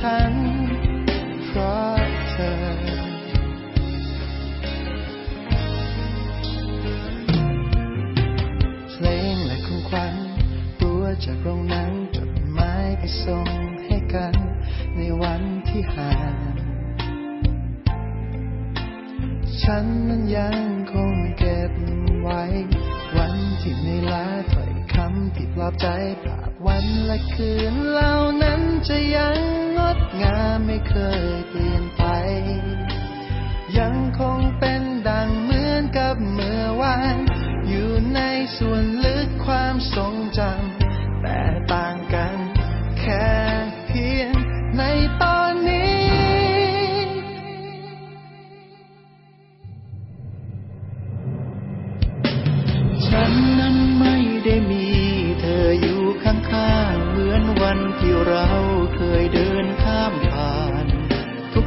ฉัน เพราะเธอ เพลงและของขวัญตัวจากโรงนังจดหมายไปส่งให้กัน ในวันที่ห่างฉันนั้นยังคงเก็บไว้ วันที่ในลาถอยคำที่ปลอบใจภาพวันและคืนเหล่านั้นจะยัง ไม่เคยเปลี่ยนไป ยังคงเป็นดังเหมือนกับเมื่อวาน อยู่ในส่วนลึกความทรงจำแต่ต่างกันแค่เพียงในตอนนี้ ฉันนั้นไม่ได้มีเธออยู่ข้างๆเหมือนวันที่เรา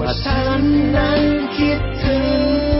ว่าฉันนั้นคิดถึง